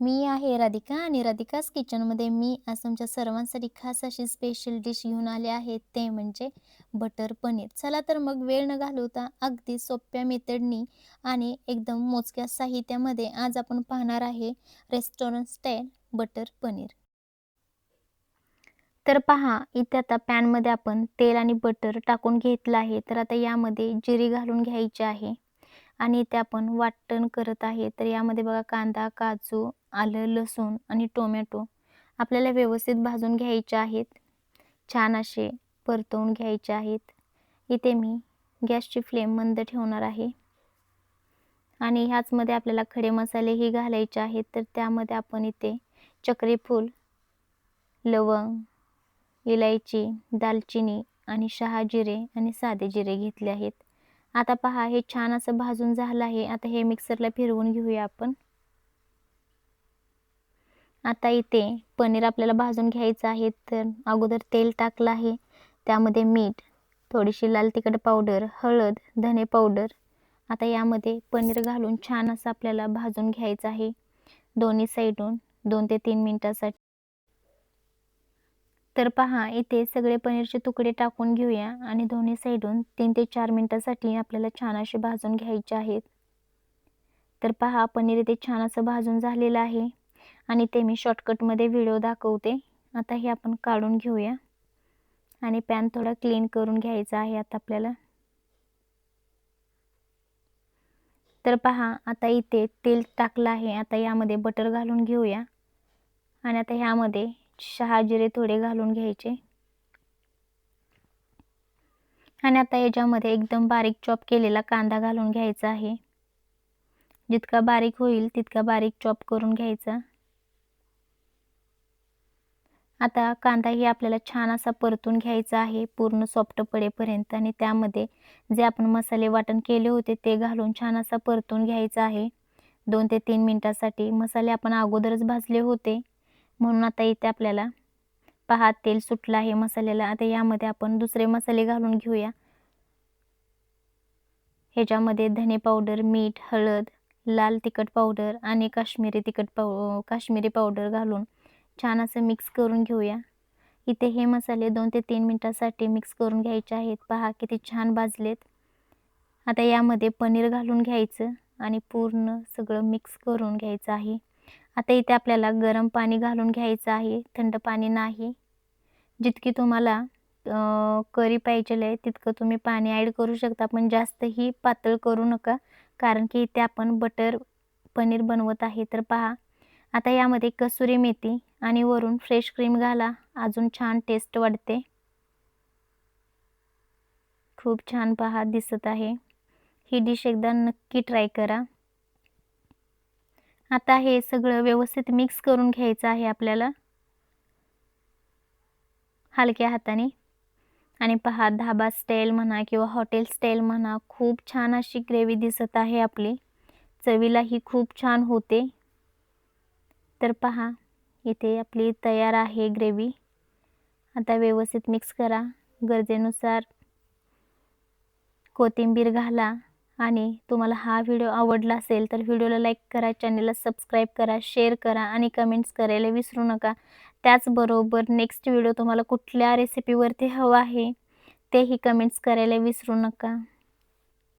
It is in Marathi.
मी आहे राधिका आणि राधिकाच किचनमध्ये मी आज तुमच्या सर्वांसाठी खास अशी स्पेशल डिश घेऊन आले आहे ते म्हणजे बटर पनीर. चला तर मग वेळ न घालवता अगदी सोप्या मेथडनी आणि एकदम मोजक्या साहित्यामध्ये आज आपण पाहणार आहे रेस्टॉरंट स्टाईल बटर पनीर. तर पहा इथे आता पॅनमध्ये आपण तेल आणि बटर टाकून घेतलं आहे. तर आता यामध्ये जिरी घालून घ्यायची आहे. आणि इथे आपण वाटण करत आहे. तर यामध्ये बघा कांदा काजू आलं लसूण आणि टोमॅटो आपल्याला व्यवस्थित भाजून घ्यायचे आहेत. छान असे परतवून घ्यायचे आहेत. इथे मी गॅसची फ्लेम मंद ठेवणार आहे. आणि ह्याचमध्ये आपल्याला खडे मसालेही घालायचे आहेत. तर त्यामध्ये आपण इथे चक्रीफूल लवंग इलायची दालचिनी आणि शहा जिरे आणि साधे जिरे घेतले आहेत. आता पहा हे छान असं भाजून झालं आहे. आता हे मिक्सरला फिरवून घेऊया आपण. आता इथे पनीर आपल्याला भाजून घ्यायचं आहे तर अगोदर तेल टाकलं आहे. त्यामध्ये मीठ थोडीशी लाल तिखट पावडर हळद धने पावडर. आता यामध्ये पनीर घालून छान असं आपल्याला भाजून घ्यायचं आहे. दोन्ही साईडून दोन ते तीन मिनटासाठी. तर पहा इथे सगळे पनीरचे तुकडे टाकून घेऊया आणि दोन्ही साईडून तीन ते चार मिनटासाठी आपल्याला छान असे भाजून घ्यायचे आहेत. तर पहा पनीर इथे छान असं भाजून झालेलं आहे आणि ते मी शॉर्टकटमध्ये व्हिडिओ दाखवते. आता हे आपण काढून घेऊया आणि पॅन थोडा क्लीन करून घ्यायचा आहे आता आपल्याला. तर पहा आता इथे तेल टाकलं आहे. आता यामध्ये बटर घालून घेऊया आणि आता ह्यामध्ये शहाजिरे थोडे घालून घ्यायचे. आणि आता याच्यामध्ये एकदम बारीक चॉप केलेला कांदा घालून घ्यायचा आहे. जितका बारीक होईल तितका बारीक चॉप करून घ्यायचा. आता कांदाही आपल्याला छान असा परतून घ्यायचा आहे पूर्ण सॉफ्ट पडेपर्यंत. आणि त्यामध्ये जे आपण मसाले वाटण केले होते ते घालून छान असा परतून घ्यायचा आहे. दोन ते तीन मिनटासाठी. मसाले आपण अगोदरच भाजले होते. म्हणून आता इथे आपल्याला पहा तेल सुटलं आहे मसाल्याला. आता यामध्ये आपण दुसरे मसाले घालून घेऊया. ह्याच्यामध्ये धने पावडर मीठ हळद लाल तिखट पावडर आणि काश्मीरी तिखट पाव काश्मीरी पावडर घालून छान असं मिक्स करून घेऊया. इथे हे मसाले दोन ते तीन मिनटासाठी मिक्स करून घ्यायचे आहेत. पहा किती छान भाजलेत. आता यामध्ये पनीर घालून घ्यायचं आणि पूर्ण सगळं मिक्स करून घ्यायचं आहे. आता इथे आपल्याला गरम पाणी घालून घ्यायचं आहे थंड पाणी नाही. जितकी तुम्हाला करी पाहिजे आहे तितकं तुम्ही पाणी ॲड करू शकता पण जास्तही पातळ करू नका कारण की इथे आपण बटर पनीर बनवत आहे तर पहा. आता यामध्ये कसुरी मेथी आणि वरून फ्रेश क्रीम घाला अजून छान टेस्ट वाढते. खूप छान पहा दिसत आहे. ही डिश एकदा नक्की ट्राय करा. आता हे सगळं व्यवस्थित मिक्स करून घ्यायचं आहे आपल्याला. हलक्या हाताने. आणि पहा धाबा स्टाईल म्हणा किंवा हॉटेल स्टाईल म्हणा खूप छान अशी ग्रेव्ही दिसत आहे आपली. चवीलाही खूप छान होते. तर पहा इथे आपली तयार आहे ग्रेव्ही आता व्यवस्थित मिक्स करा. गरजेनुसार कोथिंबीर घाला. आणि तुम्हाला हा व्हिडिओ आवडला असेल तर व्हिडिओला लाईक करा चॅनलला सबस्क्राईब करा शेअर करा आणि कमेंट्स करायला विसरू नका. त्याचबरोबर नेक्स्ट व्हिडिओ तुम्हाला कुठल्या रेसिपीवरती हवा आहे तेही कमेंट्स करायला विसरू नका.